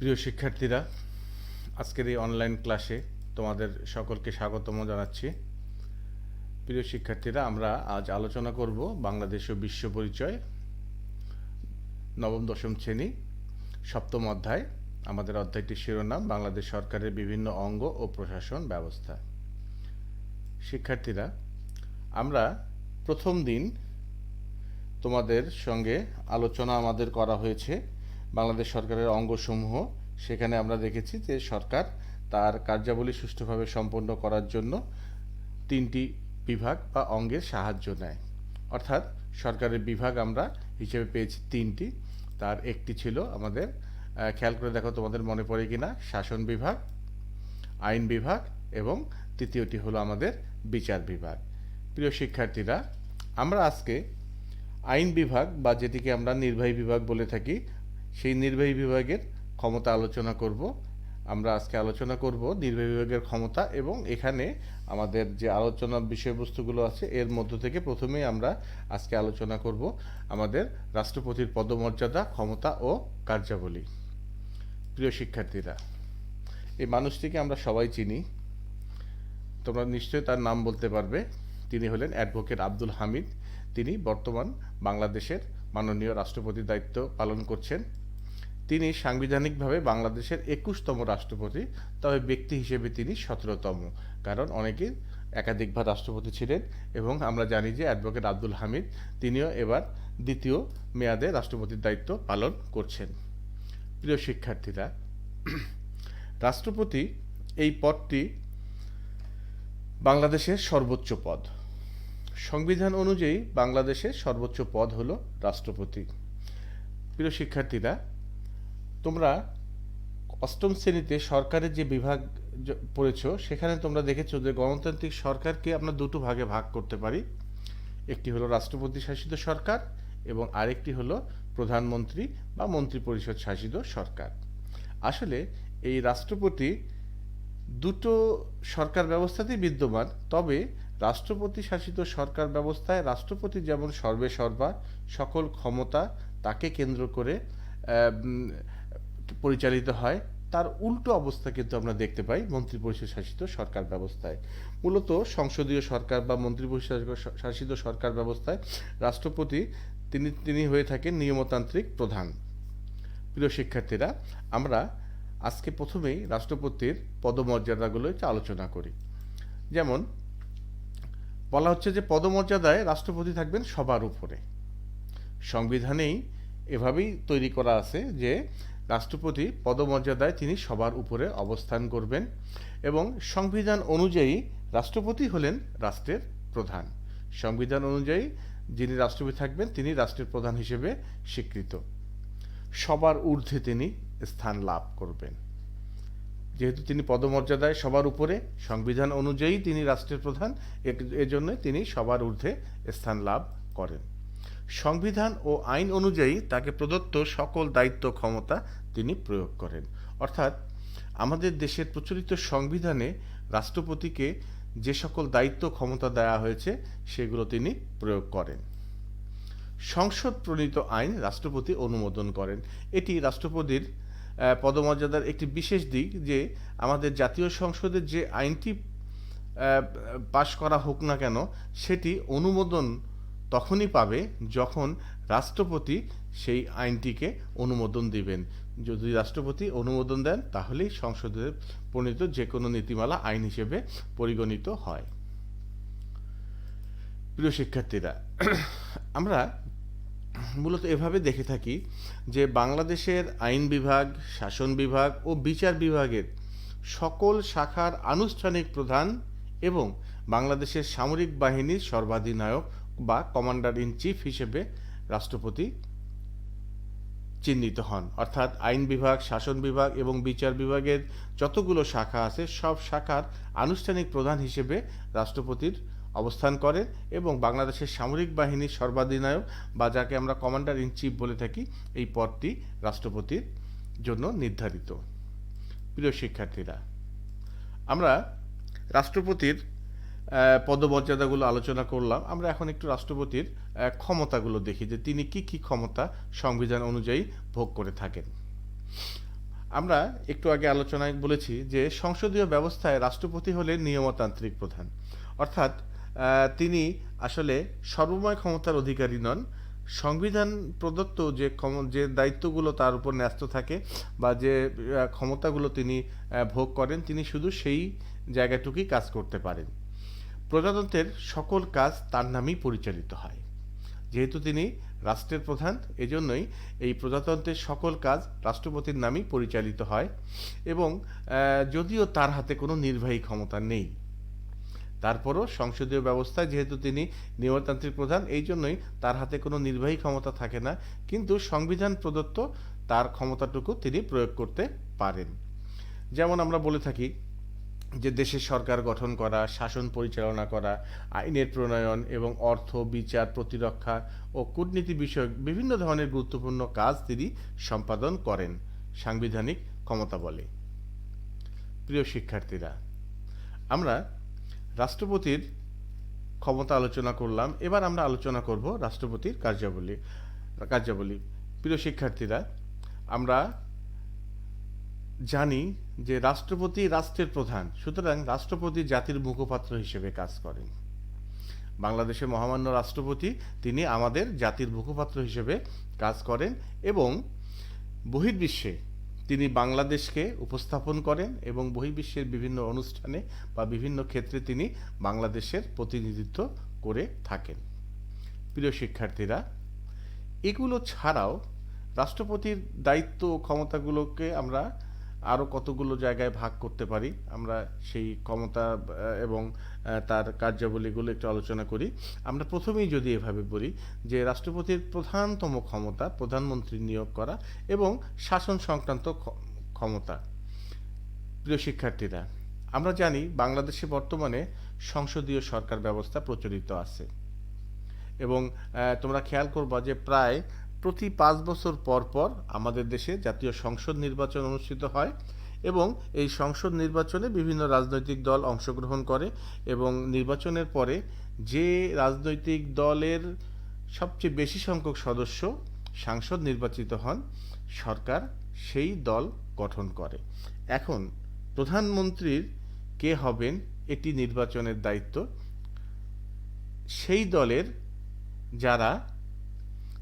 প্রিয় শিক্ষার্থীরা, আজকের এই অনলাইন ক্লাসে তোমাদের সকলকে স্বাগতম জানাচ্ছি। প্রিয় শিক্ষার্থীরা, আমরা আজ আলোচনা করব বাংলাদেশ ও বিশ্ব পরিচয়, নবম, দশম শ্রেণি, সপ্তম অধ্যায়। আমাদের অধ্যায়টির শিরোনাম, বাংলাদেশ সরকারের বিভিন্ন অঙ্গ ও প্রশাসন ব্যবস্থা। শিক্ষার্থীরা, আমরা প্রথম দিন তোমাদের সঙ্গে আলোচনা আমাদের করা হয়েছে। বাংলাদেশ সরকারের অঙ্গসমূহ। সেখানে আমরা দেখেছি যে সরকার তার কার্যাবলী সুষ্ঠুভাবে সম্পন্ন করার জন্য তিনটি বিভাগ বা অঙ্গের সাহায্য নেয়। অর্থাৎ সরকারের বিভাগ আমরা হিসেবে পেয়েছি তিনটি। তার একটি ছিল আমাদের খেয়াল করে দেখো তোমাদের মনে পড়ে কিনা, শাসন বিভাগ, আইন বিভাগ এবং তৃতীয়টি হলো আমাদের বিচার বিভাগ। প্রিয় শিক্ষার্থীরা, আমরা আজকে আইন বিভাগ বা যেটিকে আমরা নির্বাহী বিভাগ বলে থাকি সেই নির্বাহী বিভাগের ক্ষমতা আলোচনা করব। আমরা আজকে আলোচনা করব নির্বাহী বিভাগের ক্ষমতা এবং এখানে আমাদের যে আলোচনা বিষয়বস্তুগুলো আছে, এর মধ্য থেকে প্রথমেই আমরা আজকে আলোচনা করব আমাদের রাষ্ট্রপতির পদমর্যাদা, ক্ষমতা ও কার্যাবলী। প্রিয় শিক্ষার্থীরা, এই মানুষটিকে আমরা সবাই চিনি। তোমরা নিশ্চয়ই তার নাম বলতে পারবে। তিনি হলেন অ্যাডভোকেট আব্দুল হামিদ। তিনি বর্তমান বাংলাদেশের মাননীয় রাষ্ট্রপতির দায়িত্ব পালন করছেন। তিনি সাংবিধানিকভাবে বাংলাদেশের একুশতম রাষ্ট্রপতি, তবে ব্যক্তি হিসেবে তিনি সতেরোতম, কারণ অনেকেই একাধিকবার রাষ্ট্রপতি ছিলেন এবং আমরা জানি যে অ্যাডভোকেট আব্দুল হামিদ তিনিও এবার দ্বিতীয় মেয়াদে রাষ্ট্রপতির দায়িত্ব পালন করছেন। প্রিয় শিক্ষার্থীরা, রাষ্ট্রপতি এই পদটি বাংলাদেশের সর্বোচ্চ পদ। সংবিধান অনুযায়ী বাংলাদেশের সর্বোচ্চ পদ হলো রাষ্ট্রপতি। প্রিয় শিক্ষার্থীরা তোমরা অষ্টম শ্রেণীতে সরকারের যে বিভাগ পড়েছো, সেখানে তোমরা দেখেছ যে গণতান্ত্রিক সরকারকে আমরা দুটো ভাগে ভাগ করতে পারি। একটি হলো রাষ্ট্রপতি শাসিত সরকার এবং আরেকটি হলো প্রধানমন্ত্রী বা মন্ত্রিপরিষদ শাসিত সরকার। আসলে এই রাষ্ট্রপতি দুটো সরকার ব্যবস্থাতেই বিদ্যমান, তবে রাষ্ট্রপতি শাসিত সরকার ব্যবস্থায় রাষ্ট্রপতি যেমন সর্বে সর্বা সকল ক্ষমতা তাকে কেন্দ্র করে পরিচালিত হয়, তার উল্টো অবস্থা কিন্তু আমরা দেখতে পাই মন্ত্রিপরিষদ শাসিত সরকার ব্যবস্থায়। মূলত সংসদীয় সরকার বা মন্ত্রিপরিষদ শাসিত সরকার ব্যবস্থায় রাষ্ট্রপতি, তিনি তিনি হয়ে থাকেন নিয়মতান্ত্রিক প্রধান। প্রিয় শিক্ষার্থীরা, আমরা আজকে প্রথমেই রাষ্ট্রপতির পদমর্যাদাগুলো আলোচনা করি। যেমন, বলা হচ্ছে যে পদমর্যাদায় রাষ্ট্রপতি থাকবেন সবার উপরে। সংবিধানেই এভাবেই তৈরি করা আছে যে রাষ্ট্রপতি পদমর্যাদায় তিনি সবার উপরে অবস্থান করবেন এবং সংবিধান অনুযায়ী রাষ্ট্রপতি হলেন রাষ্ট্রের প্রধান। সংবিধান অনুযায়ী যিনি রাষ্ট্রপতি থাকবেন, তিনি রাষ্ট্রের প্রধান হিসেবে স্বীকৃত। সবার ঊর্ধ্বে তিনি স্থান লাভ করবেন। যেহেতু তিনি পদমর্যাদায় সবার উপরে, সংবিধান অনুযায়ী তিনি রাষ্ট্রের প্রধান, এ- এজন্যই তিনি সবার ঊর্ধ্বে স্থান লাভ করেন। সংবিধান ও আইন অনুযায়ী তাকে প্রদত্ত সকল দায়িত্ব ক্ষমতা তিনি প্রয়োগ করেন। অর্থাৎ আমাদের দেশের প্রচলিত সংবিধানে রাষ্ট্রপতিকে যে সকল দায়িত্ব ক্ষমতা দেওয়া হয়েছে, সেগুলো তিনি প্রয়োগ করেন। সংসদ প্রণীত আইন রাষ্ট্রপতি অনুমোদন করেন। এটি রাষ্ট্রপতির পদমর্যাদার একটি বিশেষ দিক যে আমাদের জাতীয় সংসদের যে আইনটি পাশ করা হোক না কেন, সেটি অনুমোদন তখনই পাবে যখন রাষ্ট্রপতি সেই আইনটিকে অনুমোদন দিবেন। যদি রাষ্ট্রপতি অনুমোদন দেন, তাহলেই সংসদে প্রণীত যে কোনো নীতিমালা আইন হিসেবে পরিগণিত হয়। প্রিয় শিক্ষার্থীরা, আমরা মূলত এভাবে দেখে থাকি যে বাংলাদেশের আইন বিভাগ, শাসন বিভাগ ও বিচার বিভাগের সকল শাখার আনুষ্ঠানিক প্রধান এবং বাংলাদেশের সামরিক বাহিনীর সর্বাধিনায়ক বা কমান্ডার ইন চিফ হিসেবে রাষ্ট্রপতি চিহ্নিত হন। অর্থাৎ আইন বিভাগ, শাসন বিভাগ এবং বিচার বিভাগের যতগুলো শাখা আছে, সব শাখার আনুষ্ঠানিক প্রধান হিসেবে রাষ্ট্রপতির অবস্থান করেন এবং বাংলাদেশের সামরিক বাহিনীর সর্বাধিনায়ক বা যাকে আমরা কমান্ডার ইন চিফ বলে থাকি, এই পদটি রাষ্ট্রপতির জন্য নির্ধারিত। প্রিয় শিক্ষার্থীরা, আমরা রাষ্ট্রপতির পদমর্যাদাগুলো আলোচনা করলাম। আমরা এখন একটু রাষ্ট্রপতির ক্ষমতাগুলো দেখি যে তিনি কি কি ক্ষমতা সংবিধান অনুযায়ী ভোগ করে থাকেন। আমরা একটু আগে আলোচনায় বলেছি যে সংসদীয় ব্যবস্থায় রাষ্ট্রপতি হলেন নিয়মতান্ত্রিক প্রধান। অর্থাৎ তিনি আসলে সর্বময় ক্ষমতার অধিকারী নন। সংবিধান প্রদত্ত যে ক্ষম- যে দায়িত্বগুলো তার উপর ন্যস্ত থাকে বা যে ক্ষমতাগুলো তিনি ভোগ করেন, তিনি শুধু সেই জায়গাটুকুই কাজ করতে পারেন। প্রজাতন্ত্রের সকল কাজ তার নামেই পরিচালিত হয়। যেহেতু তিনি রাষ্ট্রের প্রধান, এজন্যই এই প্রজাতন্ত্রের সকল কাজ রাষ্ট্রপতির নামেই পরিচালিত হয় এবং যদিও তার হাতে কোনো নির্বাহী ক্ষমতা নেই। তারপরও সংসদীয় ব্যবস্থায় যেহেতু তিনি নিয়মতান্ত্রিক প্রধান এই জন্যই তার হাতে কোনো নির্বাহী ক্ষমতা থাকে না। কিন্তু সংবিধান প্রদত্ত তার ক্ষমতাটুকু তিনি প্রয়োগ করতে পারেন। যেমন আমরা বলে থাকি যে দেশের সরকার গঠন করা, শাসন পরিচালনা করা, আইনের প্রণয়ন এবং অর্থ, বিচার, প্রতিরক্ষা ও কূটনীতি বিষয়ক বিভিন্ন ধরনের গুরুত্বপূর্ণ কাজ তিনি সম্পাদন করেন, সাংবিধানিক ক্ষমতা বলে। প্রিয় শিক্ষার্থীরা, আমরা রাষ্ট্রপতির ক্ষমতা আলোচনা করলাম। এবার আমরা আলোচনা করব রাষ্ট্রপতির কার্যাবলী কার্যাবলী। প্রিয় শিক্ষার্থীরা, আমরা জানি যে রাষ্ট্রপতি রাষ্ট্রের প্রধান, সুতরাং রাষ্ট্রপতি জাতির মুখপাত্র হিসেবে কাজ করেন। বাংলাদেশের মহামান্য রাষ্ট্রপতি, তিনি আমাদের জাতির মুখপাত্র হিসেবে কাজ করেন এবং বহির্বিশ্বে তিনি বাংলাদেশকে উপস্থাপন করেন এবং বহির্বিশ্বের বিভিন্ন অনুষ্ঠানে বা বিভিন্ন ক্ষেত্রে তিনি বাংলাদেশের প্রতিনিধিত্ব করে থাকেন। প্রিয় শিক্ষার্থীরা, এগুলো ছাড়াও রাষ্ট্রপতির দায়িত্ব ও ক্ষমতাগুলোকে আমরা আরও কতগুলো জায়গায় ভাগ করতে পারি, আমরা সেই ক্ষমতা এবং তার কার্যাবলীগুলো একটু আলোচনা করি। আমরা প্রথমেই যদি এভাবে বলি যে রাষ্ট্রপতির প্রধানতম ক্ষমতা প্রধানমন্ত্রী নিয়োগ করা এবং শাসন সংক্রান্ত ক্ষমতা। প্রিয় শিক্ষার্থীরা, আমরা জানি বাংলাদেশে বর্তমানে সংসদীয় সরকার ব্যবস্থা প্রচলিত আছে। এবং তোমরা খেয়াল করবা যে প্রায় প্রতি পাঁচ বছর পর পর আমাদের দেশে জাতীয় সংসদ নির্বাচন অনুষ্ঠিত হয় এবং এই সংসদ নির্বাচনে বিভিন্ন রাজনৈতিক দল অংশগ্রহণ করে এবং নির্বাচনের পরে যে রাজনৈতিক দলের সবচেয়ে বেশি সংখ্যক সদস্য সাংসদ নির্বাচিত হন, সরকার সেই দল গঠন করে। এখন প্রধানমন্ত্রীর কে হবেন, এটি নির্বাচনের দায়িত্ব। সেই দলের যারা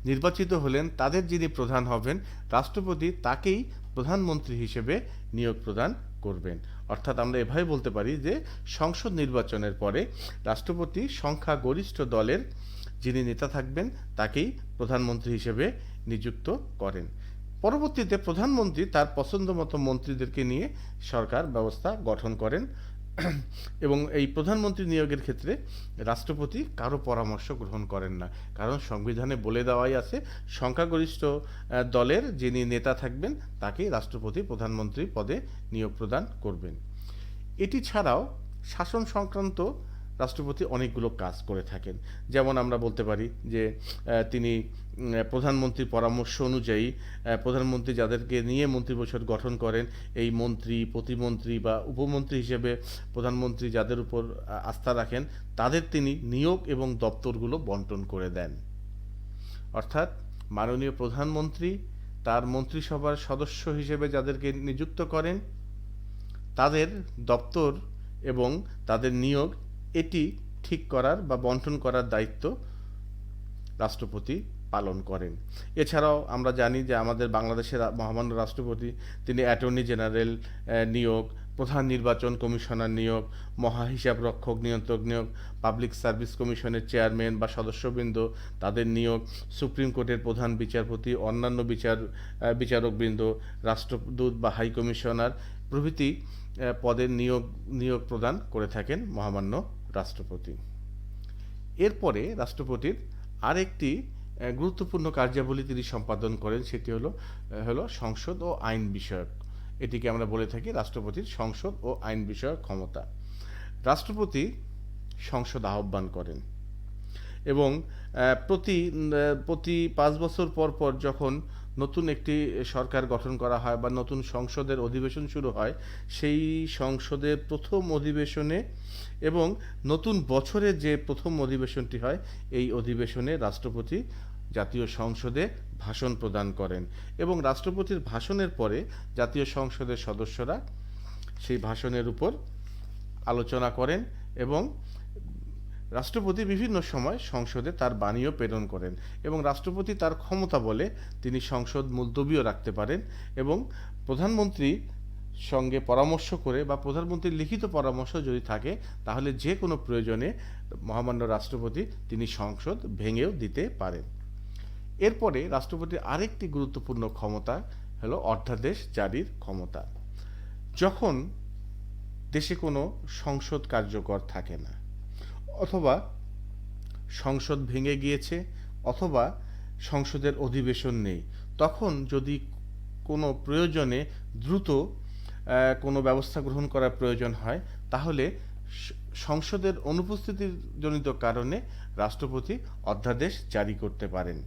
নির্বাচিত হলেন তাদের যিনি প্রধান হবেন, রাষ্ট্রপতি তাকেই প্রধানমন্ত্রী হিসেবে নিয়োগ প্রদান করবেন। অর্থাৎ আমরা এভাবে বলতে পারি যে, সংসদ নির্বাচনের পরে রাষ্ট্রপতি সংখ্যা গরিষ্ঠ দলের যিনি নেতা থাকবেন, তাকেই প্রধানমন্ত্রী হিসেবে নিযুক্ত করেন। পরবর্তীতে প্রধানমন্ত্রী তার পছন্দ মতো মন্ত্রীদেরকে নিয়ে সরকার ব্যবস্থা গঠন করেন। এবং এই প্রধানমন্ত্রী নিয়োগের ক্ষেত্রে রাষ্ট্রপতি কারও পরামর্শ গ্রহণ করেন না। কারণ সংবিধানে বলে দেওয়াই আছে, সংখ্যাগরিষ্ঠ দলের যিনি নেতা থাকবেন, তাকেই রাষ্ট্রপতি, প্রধানমন্ত্রী পদে নিয়োগ প্রদান করবেন। এটি ছাড়াও শাসন সংক্রান্ত রাষ্ট্রপতি অনেকগুলো কাজ করে থাকেন। যেমন আমরা বলতে পারি যে তিনি প্রধানমন্ত্রীর পরামর্শ অনুযায়ী প্রধানমন্ত্রী যাদেরকে নিয়ে মন্ত্রিপরিষদ গঠন করেন, এই মন্ত্রী, প্রতিমন্ত্রী বা উপমন্ত্রী হিসেবে প্রধানমন্ত্রী যাদের উপর আস্থা রাখেন, তাদের তিনি নিয়োগ এবং দপ্তরগুলো বন্টন করে দেন। অর্থাৎ মাননীয় প্রধানমন্ত্রী, তার মন্ত্রিসভার সদস্য হিসেবে যাদেরকে নিযুক্ত করেন, তাদের দপ্তর এবং তাদের নিয়োগ এটি ঠিক করার বা বন্টন করার দায়িত্ব রাষ্ট্রপতি পালন করেন। এছাড়াও আমরা জানি যে আমাদের বাংলাদেশের মহামান্য রাষ্ট্রপতি, তিনি অ্যাটর্নি জেনারেল নিয়োগ, প্রধান নির্বাচন কমিশনার নিয়োগ মহা হিসাব রক্ষক, নিয়ন্ত্রক নিয়োগ, পাবলিক সার্ভিস কমিশনের চেয়ারম্যান বা সদস্যবৃন্দ, তাদের নিয়োগ, সুপ্রিম কোর্টের প্রধান বিচারপতি, অন্যান্য বিচার বিচারকবৃন্দ, রাষ্ট্রদূত বা হাই কমিশনার প্রভৃতি পদের নিয়োগ নিয়োগ প্রদান করে থাকেন মহামান্য রাষ্ট্রপতি। এরপরে রাষ্ট্রপতির আরেকটি গুরুত্বপূর্ণ কার্যাবলী তিনি সম্পাদন করেন, সেটি হলো হলো সংসদ ও আইন বিষয়ক। এটিকে আমরা বলে থাকি রাষ্ট্রপতির সংসদ ও আইন বিষয়ক ক্ষমতা। রাষ্ট্রপতি সংসদ আহ্বান করেন এবং প্রতি প্রতি পাঁচ বছর পর পর যখন নতুন একটি সরকার গঠন করা হয় বা নতুন সংসদের অধিবেশন শুরু হয়, সেই সংসদের প্রথম অধিবেশনে এবং নতুন বছরে যে প্রথম অধিবেশনটি হয়, এই অধিবেশনে রাষ্ট্রপতি জাতীয় সংসদে ভাষণ প্রদান করেন এবং রাষ্ট্রপতির ভাষণের পরে জাতীয় সংসদের সদস্যরা সেই ভাষণের উপর আলোচনা করেন এবং রাষ্ট্রপতি বিভিন্ন সময় সংসদে তার বাণীও প্রেরণ করেন এবং রাষ্ট্রপতি তার ক্ষমতা বলে তিনি সংসদ মুলতবিও রাখতে পারেন এবং প্রধানমন্ত্রী সঙ্গে পরামর্শ করে বা প্রধানমন্ত্রীর লিখিত পরামর্শ যদি থাকে, তাহলে যে কোনো প্রয়োজনে মহামান্য রাষ্ট্রপতি তিনি সংসদ ভেঙেও দিতে পারেন। এরপরে রাষ্ট্রপতির আরেকটি গুরুত্বপূর্ণ ক্ষমতা হলো অধ্যাদেশ জারির ক্ষমতা। যখন দেশে কোনো সংসদ কার্যকর থাকে না অথবা সংসদ ভেঙে গিয়েছে অথবা সংসদের অধিবেশন নেই। তখন যদি কোনো প্রয়োজনে দ্রুত কোনো ব্যবস্থা গ্রহণ করার প্রয়োজন হয়, তাহলে সংসদের অনুপস্থিতির জনিত কারণে রাষ্ট্রপতি অধ্যাদেশ জারি করতে পারেন।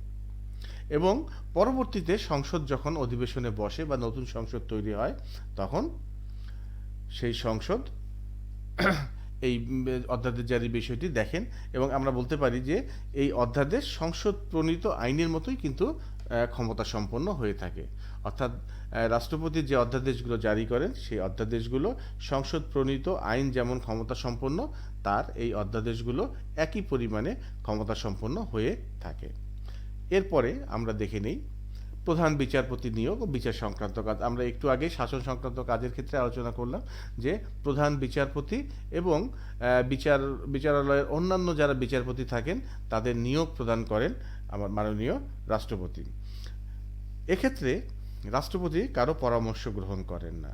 এবং পরবর্তীতে সংসদ যখন অধিবেশনে বসে বা নতুন সংসদ তৈরি হয়, তখন সেই সংসদ এই অধ্যাদেশ জারির বিষয়টি দেখেন এবং আমরা বলতে পারি যে এই অধ্যাদেশ সংসদ প্রণীত আইনের মতোই কিন্তু ক্ষমতা সম্পন্ন হয়ে থাকে। অর্থাৎ রাষ্ট্রপতি যে অধ্যাদেশগুলো জারি করেন, সেই অধ্যাদেশগুলো সংসদ প্রণীত আইন যেমন ক্ষমতা সম্পন্ন তার এই অধ্যাদেশগুলো একই পরিমাণে ক্ষমতা সম্পন্ন হয়ে থাকে। এরপরে আমরা দেখে নেই প্রধান বিচারপতি নিয়োগ ও বিচার সংক্রান্ত কাজ। আমরা একটু আগে শাসন সংক্রান্ত কাজের ক্ষেত্রে আলোচনা করলাম যে প্রধান বিচারপতি এবং বিচার, বিচারালয়ের অন্যান্য যারা বিচারপতি থাকেন, তাদের নিয়োগ প্রদান করেন আমার মাননীয় রাষ্ট্রপতি। এক্ষেত্রে রাষ্ট্রপতি কারও পরামর্শ গ্রহণ করেন না।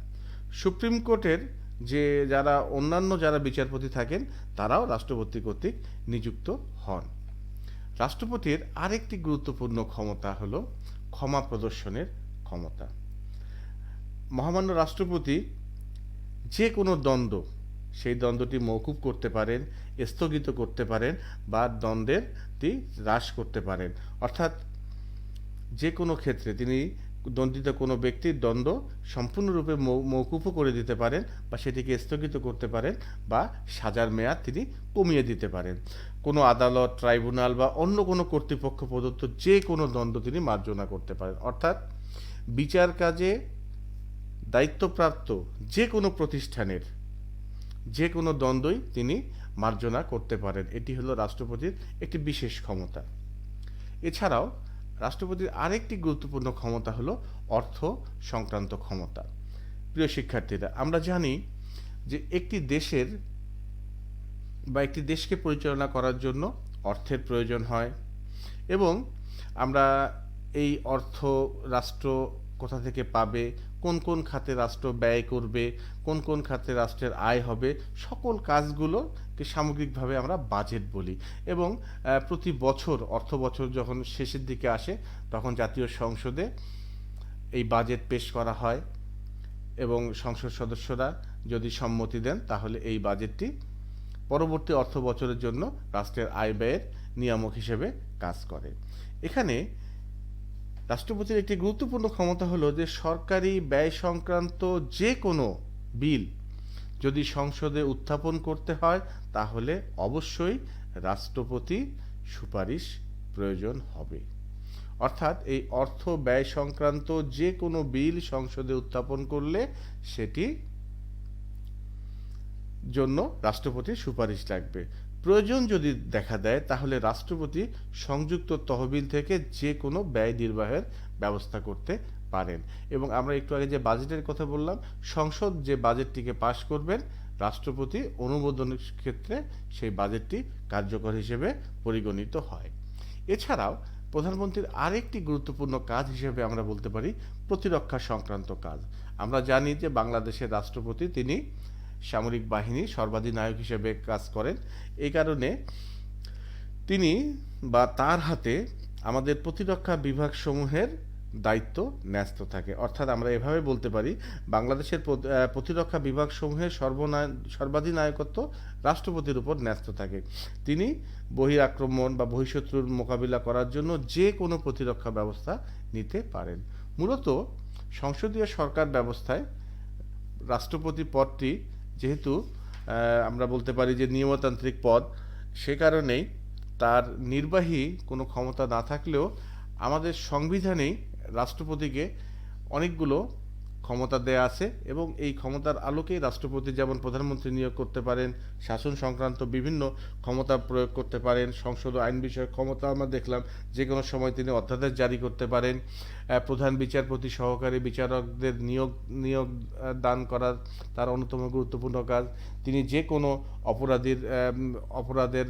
সুপ্রিম কোর্টের যে যারা, অন্যান্য যারা বিচারপতি থাকেন, তারাও রাষ্ট্রপতি কর্তৃক নিযুক্ত হন। রাষ্ট্রপতির আরেকটি গুরুত্বপূর্ণ ক্ষমতা হলো ক্ষমা প্রদর্শনের ক্ষমতা। মহামান্য রাষ্ট্রপতি যে কোনো দ্বন্দ্ব, সেই দ্বন্দ্বটি মৌকুব করতে পারেন, স্থগিত করতে পারেন বা দ্বন্দ্বেরটি হ্রাস করতে পারেন। অর্থাৎ যে কোনো ক্ষেত্রে তিনি দণ্ডিত কোনো ব্যক্তির দ্বন্দ্ব সম্পূর্ণরূপে মৌকুফও করে দিতে পারেন বা সেটিকে স্থগিত করতে পারেন বা সাজার মেয়াদ তিনি কমিয়ে দিতে পারেন। কোনো আদালত, ট্রাইব্যুনাল বা অন্য কোনো কর্তৃপক্ষ প্রদত্ত যে কোনো দ্বন্দ্ব তিনি মার্জনা করতে পারেন। অর্থাৎ বিচার কাজে দায়িত্বপ্রাপ্ত যে কোনো প্রতিষ্ঠানের যে কোনো দ্বন্দ্বই তিনি মার্জনা করতে পারেন। এটি হলো রাষ্ট্রপতির একটি বিশেষ ক্ষমতা। এছাড়াও রাষ্ট্রপতির আরেকটি গুরুত্বপূর্ণ ক্ষমতা হলো অর্থ সংক্রান্ত ক্ষমতা। প্রিয় শিক্ষার্থীরা, আমরা জানি যে একটি দেশের বা একটি দেশকে পরিচালনা করার জন্য অর্থের প্রয়োজন হয় এবং আমরা এই অর্থ রাষ্ট্র কোথা থেকে পাবে কোন কোন খাতে রাষ্ট্র ব্যয় করবে, কোন কোন খাতে রাষ্ট্রের আয় হবে, সকল কাজগুলোকে সামগ্রিকভাবে আমরা বাজেট বলি। এবং প্রতি বছর, অর্থ বছর যখন শেষের দিকে আসে, তখন জাতীয় সংসদে এই বাজেট পেশ করা হয়। এবং সংসদ সদস্যরা যদি সম্মতি দেন, তাহলে এই বাজেটটি পরবর্তী অর্থ বছরের জন্য রাষ্ট্রের আয় ব্যয়ের নিয়ামক হিসেবে কাজ করে। এখানে রাষ্ট্রপতির একটি গুরুত্বপূর্ণ ক্ষমতা হলো যে সরকারি ব্যয় সংক্রান্ত যে কোনো বিল যদি সংসদে উত্থাপন করতে হয়, তাহলে অবশ্যই রাষ্ট্রপতি সুপারিশ প্রয়োজন হবে। অর্থাৎ এই অর্থ ব্যয় সংক্রান্ত যে কোনো বিল সংসদে উত্থাপন করলে সেটি জন্য রাষ্ট্রপতির সুপারিশ লাগবে। প্রয়োজন যদি দেখা দেয়, তাহলে রাষ্ট্রপতি সংযুক্ত তহবিল থেকে যে কোনো ব্যয় নির্বাহের ব্যবস্থা করতে পারেন। এবং আমরা একটু আগে যে বাজেটের কথা বললাম, সংসদ যে বাজেটটিকে পাশ করবেন, রাষ্ট্রপতি অনুমোদনের ক্ষেত্রে সেই বাজেটটি কার্যকর হিসেবে পরিগণিত হয়। এছাড়াও প্রধানমন্ত্রীর আরেকটি গুরুত্বপূর্ণ কাজ হিসেবে আমরা বলতে পারি, প্রতিরক্ষা সংক্রান্ত কাজ। আমরা জানি যে বাংলাদেশের রাষ্ট্রপতি তিনি সামরিক বাহিনীর সর্বাধিনায়ক হিসেবে কাজ করেন। এই কারণে তিনি বা তার হাতে আমাদের প্রতিরক্ষা বিভাগসমূহের দায়িত্ব ন্যস্ত থাকে। অর্থাৎ আমরা এভাবে বলতে পারি, বাংলাদেশের প্রতিরক্ষা বিভাগসমূহের সর্বনায় সর্বাধিনায়কত্ব রাষ্ট্রপতির উপর ন্যস্ত থাকে। তিনি বহির আক্রমণ বা বহিঃশত্রুর মোকাবিলা করার জন্য যে কোনো প্রতিরক্ষা ব্যবস্থা নিতে পারেন। মূলত সংসদীয় সরকার ব্যবস্থায় রাষ্ট্রপতি পদটি যেহেতু আমরা বলতে পারি যে নিয়মতান্ত্রিক পদ, সে কারণেই তার নির্বাহী কোনো ক্ষমতা না থাকলেও আমাদের সংবিধানেই রাষ্ট্রপতিকে অনেকগুলো ক্ষমতা দেয়া আছে এবং এই ক্ষমতার আলোকেই রাষ্ট্রপতি যেমন প্রধানমন্ত্রী নিয়োগ করতে পারেন, শাসন সংক্রান্ত বিভিন্ন ক্ষমতা প্রয়োগ করতে পারেন, সংসদ আইন বিষয়ক ক্ষমতা আমরা দেখলাম যে কোনো সময় তিনি অধ্যাদেশ জারি করতে পারেন। প্রধান বিচারপতি সহকারী বিচারকদের নিয়োগ নিয়োগ দান করা তার অন্যতম গুরুত্বপূর্ণ কাজ। তিনি যে কোনো অপরাধীর অপরাধের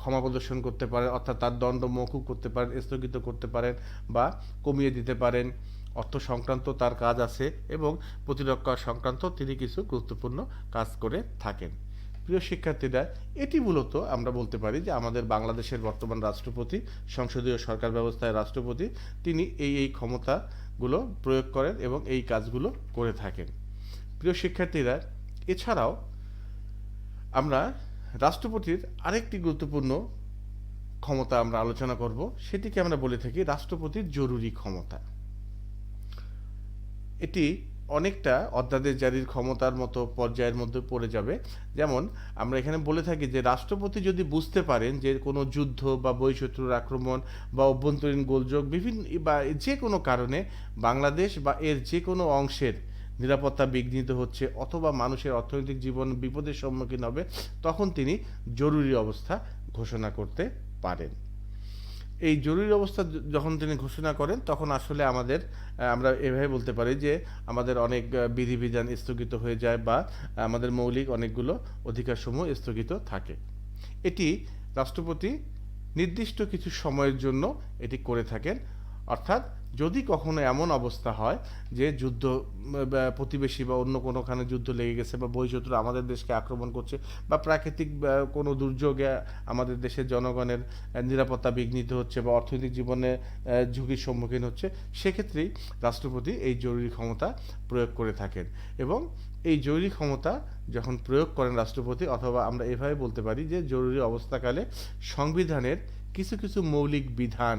ক্ষমা প্রদর্শন করতে পারেন, অর্থাৎ তার দণ্ড মৌকুব করতে পারেন, স্থগিত করতে পারেন বা কমিয়ে দিতে পারেন। অর্থ সংক্রান্ত তার কাজ আছে এবং প্রতিরক্ষা সংক্রান্ত তিনি কিছু গুরুত্বপূর্ণ কাজ করে থাকেন। প্রিয় শিক্ষার্থীরা, এটি মূলত আমরা বলতে পারি যে আমাদের বাংলাদেশের বর্তমান রাষ্ট্রপতি, সংসদীয় সরকার ব্যবস্থায় রাষ্ট্রপতি, তিনি এই এই ক্ষমতাগুলো প্রয়োগ করেন এবং এই কাজগুলো করে থাকেন। প্রিয় শিক্ষার্থীরা, এছাড়াও আমরা রাষ্ট্রপতির আরেকটি গুরুত্বপূর্ণ ক্ষমতা আমরা আলোচনা করব, সেটিকে আমরা বলে থাকি রাষ্ট্রপতির জরুরি ক্ষমতা। এটি অনেকটা অধ্যাদেশ জারির ক্ষমতার মতো পর্যায়ের মধ্যে পড়ে যাবে। যেমন, আমরা এখানে বলে থাকি যে, রাষ্ট্রপতি যদি বুঝতে পারেন যে, কোনো যুদ্ধ বা বহিঃশত্রুর আক্রমণ বা অভ্যন্তরীণ গোলযোগ বিভিন্ন বা যে কোনো কারণে বাংলাদেশ বা এর যে কোনো অংশের নিরাপত্তা বিঘ্নিত হচ্ছে অথবা মানুষের অর্থনৈতিক জীবন বিপদের সম্মুখীন হবে, তখন তিনি জরুরি অবস্থা ঘোষণা করতে পারেন। এই জরুরি অবস্থা যখন তিনি ঘোষণা করেন, তখন আসলে আমাদের আমরা এভাবে বলতে পারি যে আমাদের অনেক বিধিবিধান স্থগিত হয়ে যায় বা আমাদের মৌলিক অনেকগুলো অধিকারসমূহ স্থগিত থাকে। এটি রাষ্ট্রপতি নির্দিষ্ট কিছু সময়ের জন্য এটি করে থাকেন। অর্থাৎ যদি কখনো এমন অবস্থা হয় যে যুদ্ধ প্রতিবেশী বা অন্য কোনোখানে যুদ্ধ লেগে গেছে বা বহিঃশত্রু আমাদের দেশকে আক্রমণ করছে বা প্রাকৃতিক কোনো দুর্যোগে আমাদের দেশের জনগণের নিরাপত্তা বিঘ্নিত হচ্ছে বা অর্থনৈতিক জীবনে ঝুঁকির সম্মুখীন হচ্ছে, সেক্ষেত্রেই রাষ্ট্রপতি এই জরুরি ক্ষমতা প্রয়োগ করে থাকেন। এবং এই জরুরি ক্ষমতা যখন প্রয়োগ করেন রাষ্ট্রপতি, অথবা আমরা এভাবে বলতে পারি যে জরুরি অবস্থাকালে সংবিধানের কিছু কিছু মৌলিক বিধান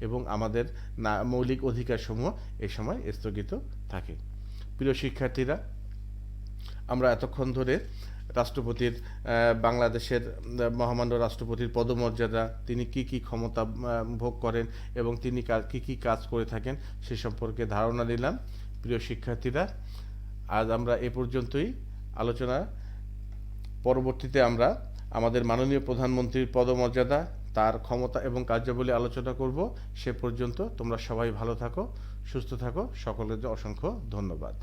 এবং আমাদের না, মৌলিক অধিকারসমূহ এই সময় স্থগিত থাকে। প্রিয় শিক্ষার্থীরা, আমরা এতক্ষণ ধরে রাষ্ট্রপতির বাংলাদেশের মহামান্য রাষ্ট্রপতির পদমর্যাদা, তিনি কি কি ক্ষমতা ভোগ করেন এবং তিনি কা- কি কি কাজ করে থাকেন সে সম্পর্কে ধারণা দিলাম প্রিয় শিক্ষার্থীরা, আজ আমরা এ পর্যন্তই। আলোচনা পরবর্তীতে আমরা আমাদের মাননীয় প্রধানমন্ত্রীর পদমর্যাদা তার ক্ষমতা এবং কার্যাবলী আলোচনা করব। সে পর্যন্ত তোমরা সবাই ভালো থাকো, সুস্থ থাকো। সকলের অসংখ্য ধন্যবাদ।